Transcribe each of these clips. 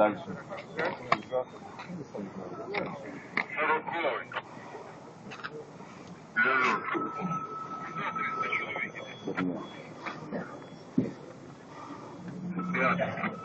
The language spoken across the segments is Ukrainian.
далі. Товариство,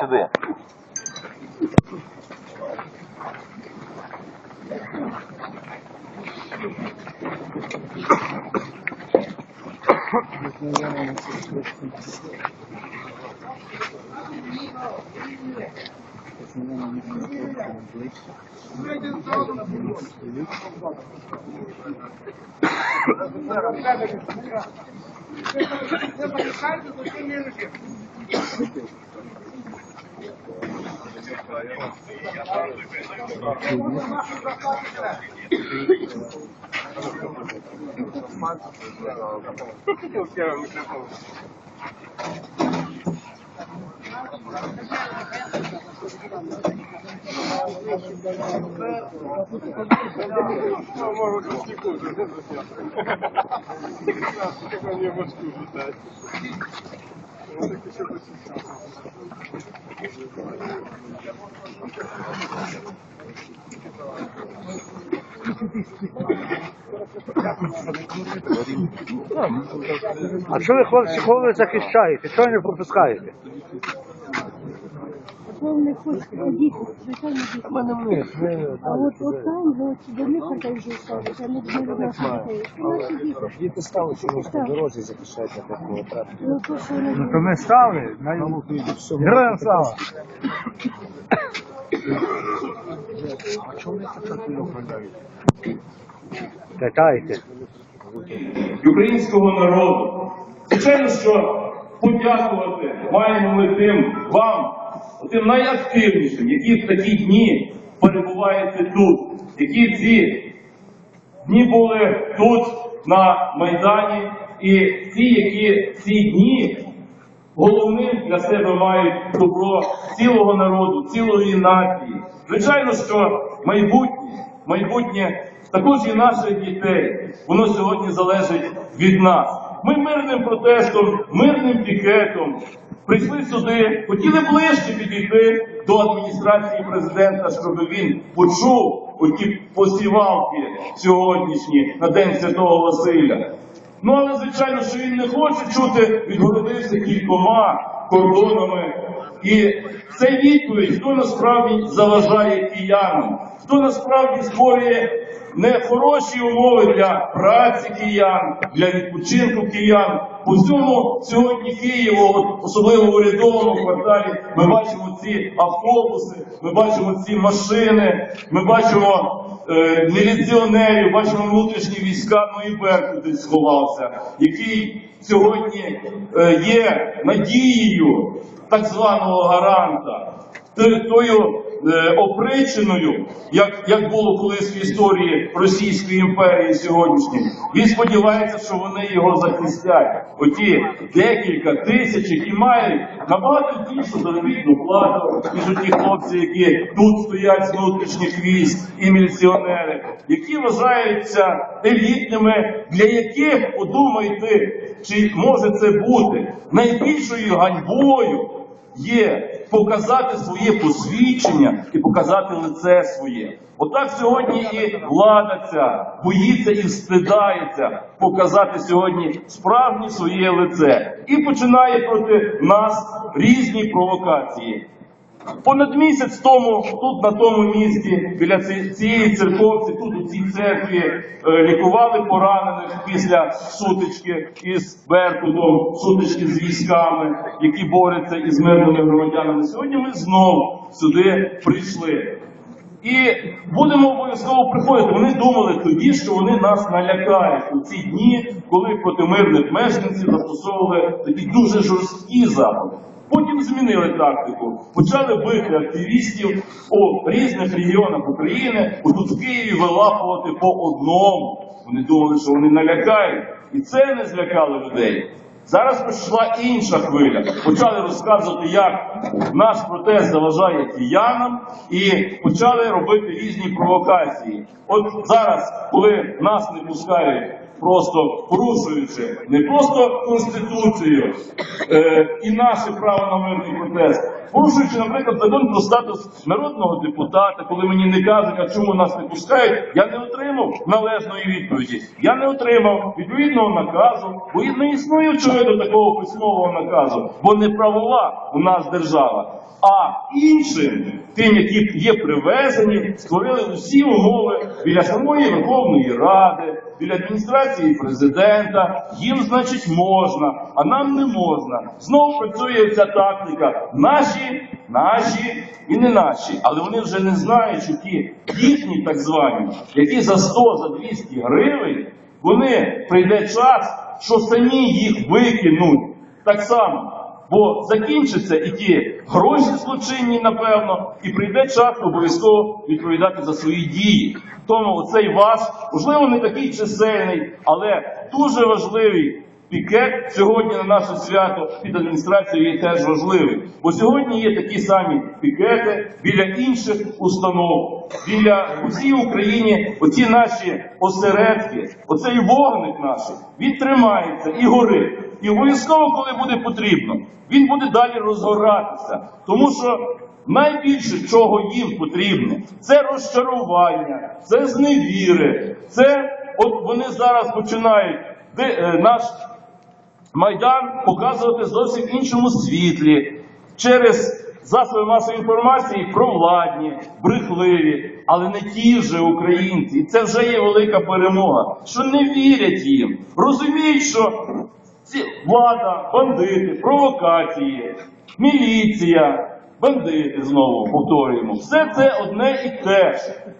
сюди. Thank you. Підходьте сюди. А що ви хлопці, коли захищаєте? Чого не пропускаєте? Вони не хочуть діти, звичайно діти. мене вниз, А от от там, ну, ці до них вже ставить, а не до дітей. Це наші діти. Діти стали чомусь на дорозі захищають на такого трапу. Ну то, що вони Ну то ми стали, на героям слава. Катайте. і українського народу. Звичайно, що подякувати маємо ми тим вам, тим найактивнішим, які в такі дні перебуваєте тут, які ці дні були тут, на Майдані, і ті, які ці дні головним для себе мають добро цілого народу, цілої нації. Звичайно, що майбутнє, майбутнє також і наших дітей, воно сьогодні залежить від нас. Ми мирним протестом, мирним пікетом прийшли сюди, хотіли ближче підійти до адміністрації президента, щоб він почув оті посівалки сьогоднішні на День Святого Василя. Ну але звичайно, що він не хоче чути, відгородився кількома кордонами. І це відповідь, хто насправді заважає киянам, хто насправді створює не хороші умови для праці киян, для відпочинку киян. По всьому сьогодні Києву, особливо в урядовому кварталі, ми бачимо ці автобуси, ми бачимо ці машини, ми бачимо е, міліціонерів, бачимо внутрішні війська, ну і Беркут сховався, який сьогодні е, є надією так званого гаранта, тою е, опричиною, як, як було колись в історії Російської імперії сьогоднішньої. Він сподівається, що вони його захистять. Оті декілька тисяч, які мають набагато більшу заробітну плату, ніж ті хлопці, які тут стоять з внутрішніх військ і міліціонери, які вважаються елітними, для яких подумайте, чи може це бути найбільшою ганьбою є показати своє посвідчення і показати лице своє. Отак сьогодні і влада ця боїться і встидається показати сьогодні справжнє своє лице і починає проти нас різні провокації. Понад місяць тому, тут на тому місці, біля цієї церковці, тут у цій церкві е, лікували поранених після сутички із Беркутом, сутички з військами, які борються із мирними громадянами. Сьогодні ми знову сюди прийшли. І будемо обов'язково приходити. Вони думали тоді, що вони нас налякають у ці дні, коли проти мирних мешканців застосовували такі дуже жорсткі заходи. Потім змінили тактику, почали бити активістів у різних регіонах України, отут в Києві вилапувати по одному. Вони думали, що вони налякають, і це не злякало людей. Зараз прийшла інша хвиля. Почали розказувати, як наш протест заважає киянам, і почали робити різні провокації. От зараз, коли нас не пускають, просто порушуючи не просто конституцію е, і наше право на мирний протест, порушуючи, наприклад, закон про статус народного депутата, коли мені не кажуть, а чому нас не пускають, я не отримав належної відповіді. Я не отримав відповідного наказу, бо не існує очевидно такого письмового наказу, бо не правова у нас держава. А іншим, тим, які є привезені, створили усі умови біля самої Верховної Ради, біля адміністрації президента. Їм, значить, можна, а нам не можна. Знову працює ця тактика. Наші, наші і не наші. Але вони вже не знають, що ті їхні так звані, які за 100, за 200 гривень, вони прийде час, що самі їх викинуть. Так само. Бо закінчаться і ті гроші злочинні, напевно, і прийде час обов'язково відповідати за свої дії. Тому цей ваш, можливо, не такий чисельний, але дуже важливий пікет сьогодні на наше свято під адміністрацією є теж важливий. Бо сьогодні є такі самі пікети біля інших установ, біля у всій Україні оці наші осередки, оцей вогник наш, він тримається і горить. І обов'язково, коли буде потрібно, він буде далі розгоратися. Тому що найбільше, чого їм потрібно, це розчарування, це зневіри, це от вони зараз починають е, наш Майдан показувати зовсім іншому світлі через засоби масової інформації провладні, брехливі, але не ті вже українці. І це вже є велика перемога, що не вірять їм, розуміють, що ці влада, бандити, провокації, міліція, бандити знову повторюємо. Все це одне і те.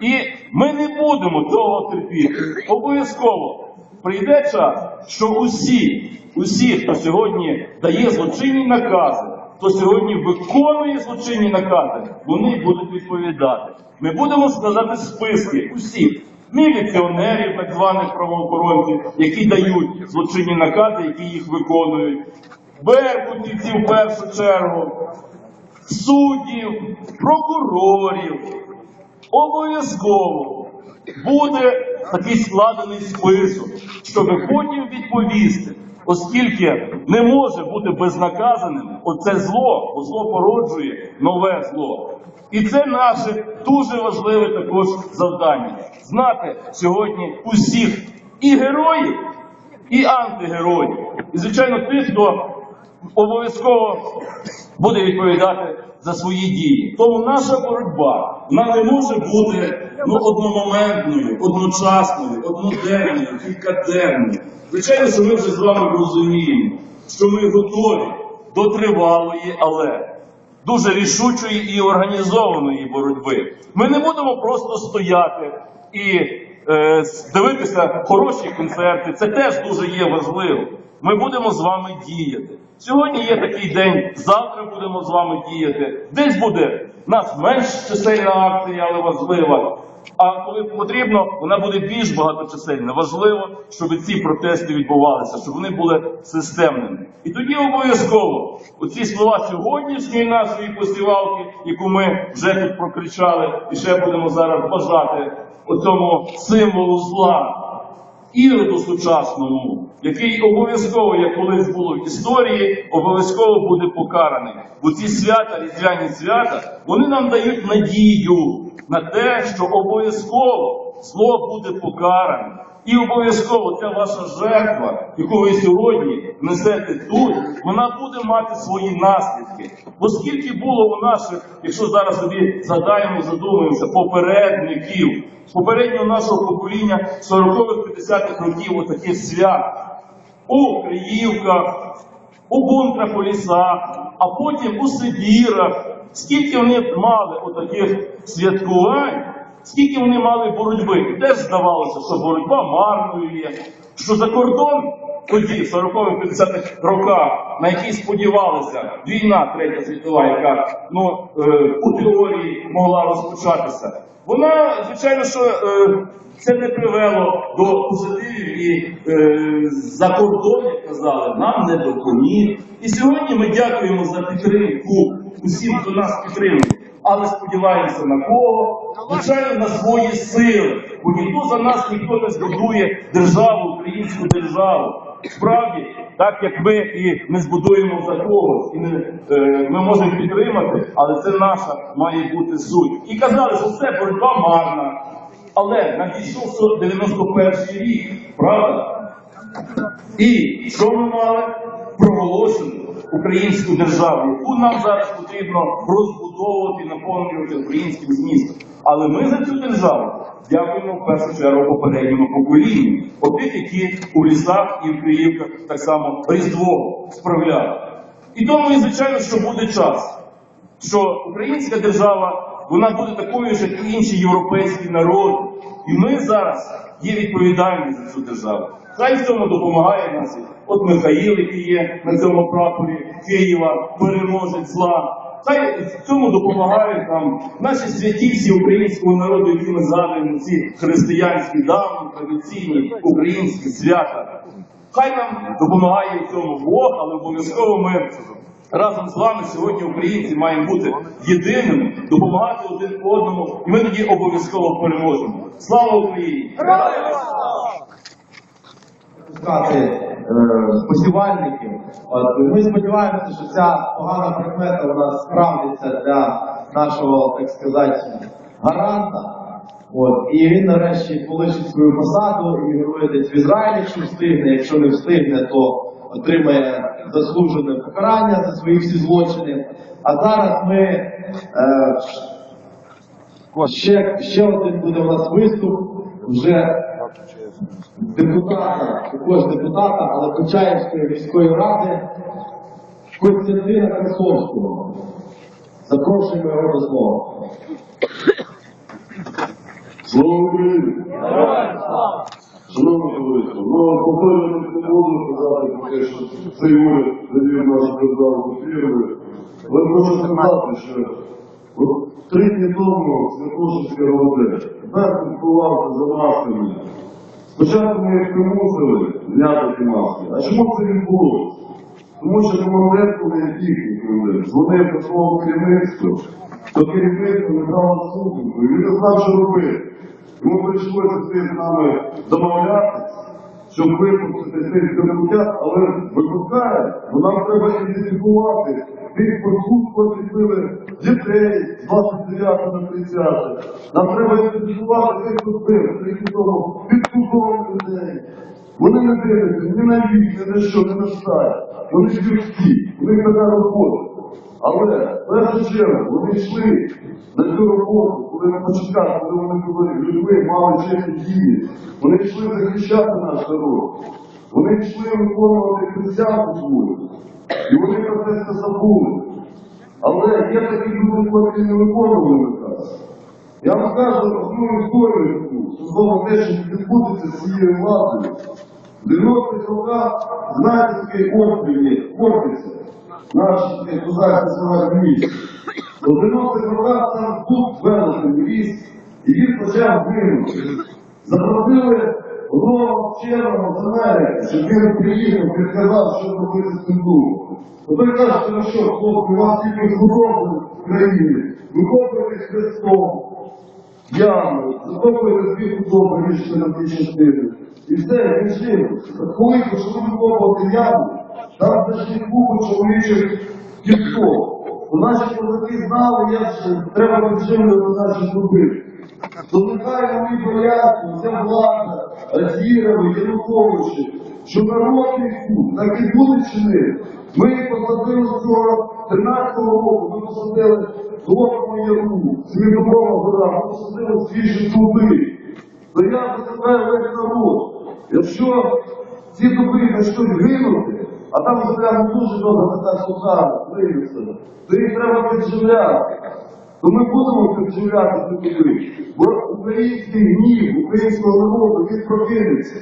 І ми не будемо цього терпіти. Обов'язково прийде час, що усі, усі, хто сьогодні дає злочинні накази, хто сьогодні виконує злочинні накази, вони будуть відповідати. Ми будемо складати списки усіх міліціонерів, так званих правоохоронців, які дають злочинні накази, які їх виконують, беркутівців в першу чергу, суддів, прокурорів. Обов'язково буде такий складений список, щоб потім відповісти, оскільки не може бути безнаказаним оце зло, бо зло породжує нове зло. І це наше дуже важливе також завдання знати сьогодні усіх і героїв, і антигероїв. І, звичайно, тих, хто обов'язково буде відповідати за свої дії. Тому наша боротьба вона не може бути ну, одномоментною, одночасною, одноденною, кількаденною. Звичайно, що ми вже з вами розуміємо, що ми готові до тривалої, але дуже рішучої і організованої боротьби. Ми не будемо просто стояти і е, дивитися хороші концерти. Це теж дуже є важливо. Ми будемо з вами діяти. Сьогодні є такий день, завтра будемо з вами діяти. Десь буде нас менш чисельна акція, але важлива. А коли потрібно, вона буде більш багаточисельна. Важливо, щоб ці протести відбувалися, щоб вони були системними. І тоді обов'язково оці слова сьогоднішньої нашої посівалки, яку ми вже тут прокричали, і ще будемо зараз бажати оцьому символу зла іроду сучасному, який обов'язково, як колись було в історії, обов'язково буде покараний. Бо ці свята, різдвяні свята, вони нам дають надію на те, що обов'язково зло буде покаране. І обов'язково ця ваша жертва, яку ви сьогодні несете тут, вона буде мати свої наслідки. Оскільки було у наших, якщо зараз собі згадаємо, задумаємося, попередників, попереднього нашого покоління 40-х, 50-х років отаких свят у Криївках, у бунках у лісах, а потім у Сибірах, скільки вони мали отаких святкувань, скільки вони мали боротьби. І теж здавалося, що боротьба марною є, що за кордон тоді, в 40-50-х роках, на який сподівалися, війна третя світова, яка ну, е, у теорії могла розпочатися. Вона, звичайно, що е, це не привело до позитивів і е, за кордон, як казали, нам не допоміг. І сьогодні ми дякуємо за підтримку усім, хто нас підтримує. Але сподіваємося на кого? Звичайно, на свої сили. Бо ніхто за нас ніхто не збудує державу, українську державу. Справді, так як ми і не збудуємо за когось, і не, е, ми можемо підтримати, але це наша має бути суть. І казали, що це боротьба марна. Але надійшов 91 рік, правда? І що ми мали? Проголошену українську державу, яку нам зараз потрібно розбудовувати і наповнювати українським змістом. Але ми за цю державу дякуємо в першу чергу попередньому поколінню, отих, які у лісах і в Київках так само Різдво справляли. І тому, і звичайно, що буде час, що українська держава вона буде такою ж, як і інші європейські народи. І ми зараз є відповідальні за цю державу. Хай в цьому допомагає нас. От Михаїл, який є на цьому прапорі Києва, переможець зла. Хай в цьому допомагають нам наші святі всі українського народу, які ми згадуємо, ці християнські давні, традиційні українські свята. Хай нам допомагає в цьому Бог, але обов'язково ми разом з вами сьогодні, українці, маємо бути єдиними, допомагати один одному, і ми тоді обов'язково переможемо. Слава Україні! е, посівальників. От, ми сподіваємося, що ця погана прикмета вона справдиться для нашого, так сказати, гаранта. От, і він нарешті полишить свою посаду і мігрує десь в Ізраїль, якщо встигне. Якщо не встигне, то отримає заслужене покарання за свої всі злочини. А зараз ми е, ще, ще один буде у нас виступ вже депутата, також депутата, але Почаївської міської ради Костянтина Красовського. Запрошуємо його до слова. Слава Україні! Шановні товариство, ну повторювати не буду казати про те, що цей уряд завів нашу державу до фірми. Але можу сказати, що от три дні тому Святошинське РОВД слідкувався за масками. Спочатку ми їх примусили зняти ті маски. А чому це відбулося? Тому що командир, коли їхній командир, дзвонив по своєму керівництву, то керівництво не брало слуханку, і він не знав, що робити. Йому прийшлося з нами домовлятися, щоб випустити цих депутат, але випускає, бо нам треба ідентифікувати тих котрі били дітей з 29 на 30. Нам треба ідентифікувати тих, хто бив, тих, хто підкупованих людей. Вони не дивляться ні на вік, ні на що, ні на стать. Вони ж людські, у них така робота. Але першу чергу вони йшли на цю роботу, коли на початках, коли вони були людьми, мали чесні дії. Вони йшли захищати наш народ. Вони йшли виконувати присягу свою. І вони про це все забули. Але є такі люди, які не виконували наказ. Я вам скажу одну історію стосовно те, що відбудеться з цією владою. В 90-х роках, знаєте, такий орден є, Хортиця, наш такий козацький села місць. У 90-х роках там був великий ліс, і він почав гинути. Запросили одного вченого з Америки, щоб він приїхав, підказав, що робити з цим духом. Той каже, що хлопці, у вас тільки згодовано в країні, вихоплювали Христом, ями, захоплювали дві худоби, рішили на дві частини. І все, він жив. Коли почали викопувати яму, там знайшли купу чоловічих. У наші козаки знали, як треба підживлювати наші. То нехай вони бояться, вся влада, Азірови, Януковичі, що народ їх тут, так і буде чинити. Ми посадили цього 13-го року, ми посадили Золотому Яру, Свідомова гора, посадили свіжі дуби. Я закликаю весь народ. Якщо ці дуби почнуть гинути, а там вже дуже добре така сухара, виявиться, то їх треба підживляти. То ми будемо підживляти туди. Бо український гнів, українського народу, він прокинеться.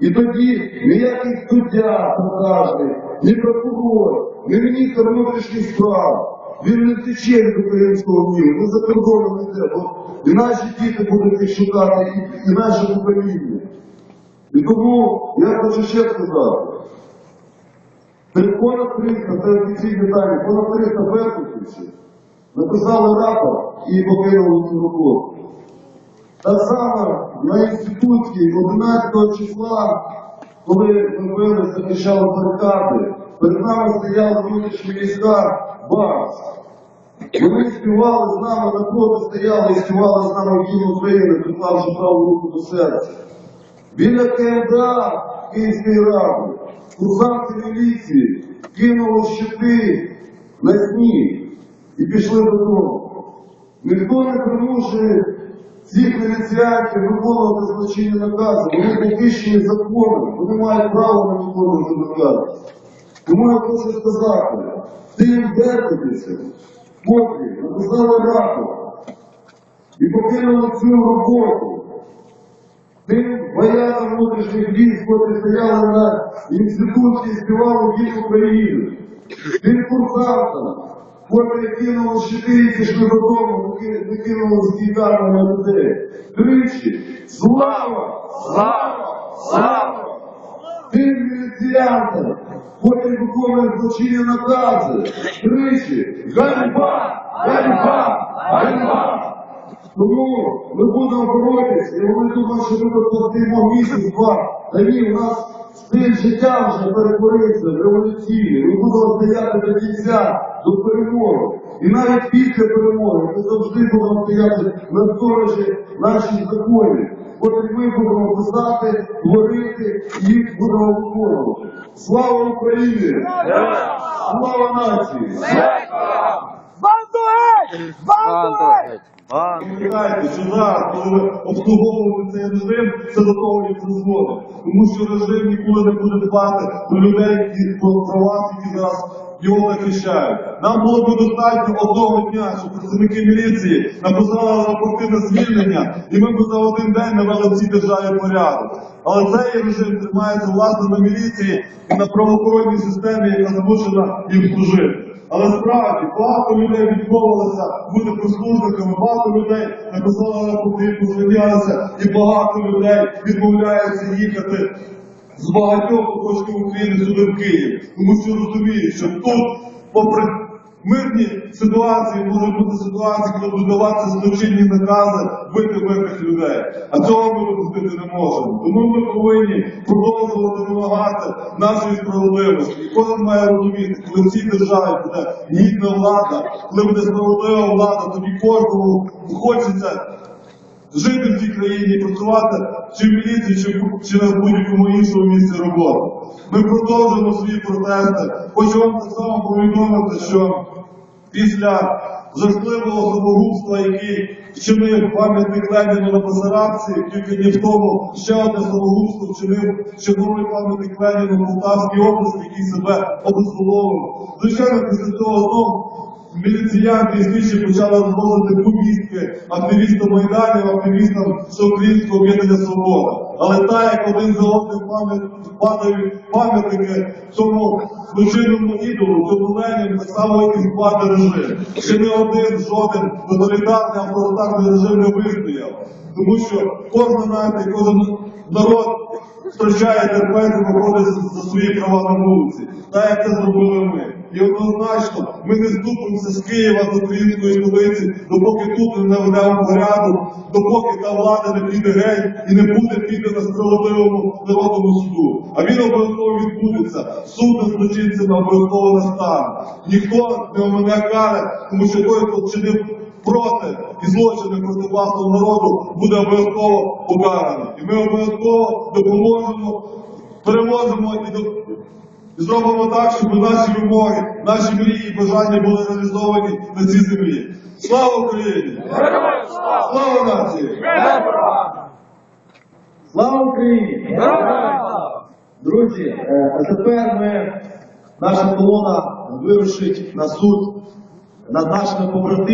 І тоді ніякий суддя продажний, ні прокурор, ні міністр внутрішніх справ. Він не втече від українського гніву, не за кордоном йде, бо і наші діти будуть їх шукати, і, і наше покоління. І тому я хочу ще сказати. Понад 300, це офіційні дані, понад 300 беркутівців написали рапорт і покинули цю роботу. Так само на інституції 11 числа, коли ми били, захищали барикади, перед нами стояли внутрішні війська БАРС. Вони співали з нами, напроти стояли і співали з нами гімн України, приклавши праву руку до серця. Біля КМДА Київської ради, курсанти міліції кинули щити на сніг і пішли додому. Ніхто не примушує цих міліціянтів виконувати злочинні накази. Вони захищені законом, вони мають право на виконувати накази. Тому я хочу сказати, тим беркутися, котрі написали рапорт і покинули цю роботу, тим боярам внутрішніх військ, котрі стояли на інституції, співали гімн України, тим курсантам, котрі кинули щити і пішли додому, не з кійками на людей. Тричі, слава! Слава! Слава! Тим міліціянтам, котрі виконують злочинні накази, тричі, ганьба! Ганьба! Ганьба! Тому ми будемо боротися, і вони думають, що ми постоїмо місяць-два. Та ні, у нас стиль життя вже перетворився в революційний. Ми будемо стояти до кінця, до перемоги. І навіть після перемоги ми завжди будемо стояти на сторожі наших законів. От ми будемо писати, творити і їх будемо виконувати. Слава Україні! Слава нації! Пам'ятайте, що зараз, коли ви обслуговуєте цей режим, це до того і призводить. Тому що режим ніколи не буде дбати про людей, які про вас, які зараз його захищають. Нам було б достатньо одного дня, щоб працівники міліції написали рапорти на звільнення, і ми б за один день навели в цій державі порядок. Але цей режим тримається власне на міліції і на правоохоронній системі, яка змушена їм служити. Але справді багато людей відмовилися бути прислужниками, багато людей написали рапорти, позвонялися, і багато людей відмовляються їхати з багатьох куточків України сюди в Київ, тому що розуміють, що тут, попри мирні ситуації, можуть бути ситуації, коли будуть даватися злочинні накази бити мирних людей. А цього ми допустити не можемо. Тому ми повинні продовжувати вимагати нашої справедливості. І кожен має розуміти, коли в цій державі буде гідна влада, коли буде справедлива влада, тоді кожному хочеться жити в цій країні працювати чи в міліції, чи, чи на будь-якому іншому місці роботи. Ми продовжуємо свої протести. Хочу вам так само повідомити, що після жахливого самогубства, який вчинив пам'ятник Леніну на Басарабці, тільки не в тому ще одне самогубство вчинив черговий пам'ятник Леніну в Полтавській області, який себе обезголовив. Звичайно, після цього знову міліціянти і слідчі почали розвозити повістки активістам Майданів, активістам Всеукраїнського об'єднання Свобода. Але так, як один за одним падають пам'ятники цьому злочинному ідолу, цьому Леніну, так само як і падає режим. Ще не один, жоден тоталітарний авторитарний режим не вистояв. Тому що кожна нація, кожен народ втрачає терпець і за свої права на вулиці, так як це зробили ми. І однозначно ми не здупимося з Києва, з української столиці, допоки тут не наведемо порядок, допоки та влада не піде геть і не буде піти на справедливому народному суду. А він обов'язково відбудеться. Суд над злочинцями обов'язково настане. Ніхто не омине кари, тому що той, хто вчинив проти і злочини проти власного народу, буде обов'язково покараний. І ми обов'язково допоможемо, переможемо і до. І зробимо так, щоб наші вимоги, наші мрії і бажання були реалізовані на цій землі. Слава Україні! Слава нації! Слава Україні! Друзі, е, а тепер ми, наша колона вирушить на суд над нашими побратимами.